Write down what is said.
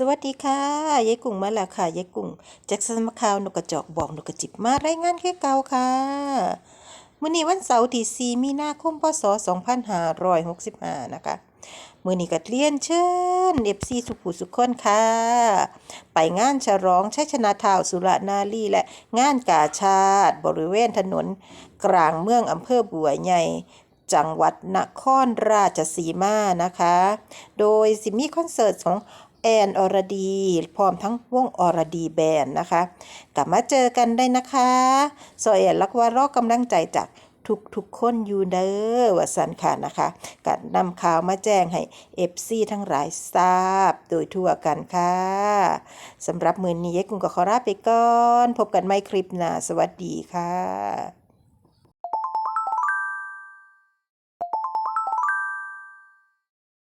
สวัสดีค่ะยายกุ้งมาแล้วค่ะยายกุ้งแจ็คสันมะขาวนกกระจอกบอกนกกระจิบมารายงานแคือเก่าค่ะมื้อนี้วันเสาร์ที่4มีนาคมพศ2565นะคะมื้อนี้ก็เรียนเชิญ FC สุขุสุขคนค่ะ ไปงานฉลองชัยชนะทาวสุรนารีและงานกาชาติ บริเวณถนนกลางเมืองอำเภอบัวใหญ่จังหวัดนครราชสีมานะคะ โดยสิมีคอนเสิร์ตของ แอนอรดี พร้อมทั้งวงอรดีแบนนะคะ กลับมาเจอกันได้นะคะซอยแอนลักว่ารอกำลังใจจากทุกทุกๆคนอยู่เด้อวสันค่ะนะคะกันำข่าวมาแจ้งให้เอฟซีทั้งหลายทราบโดยทั่วกันค่ะสำหรับมือนี้ยายกุ้งก็ขอลาไปก่อน พบกันใหม่คลิปหน้าสวัสดีค่ะ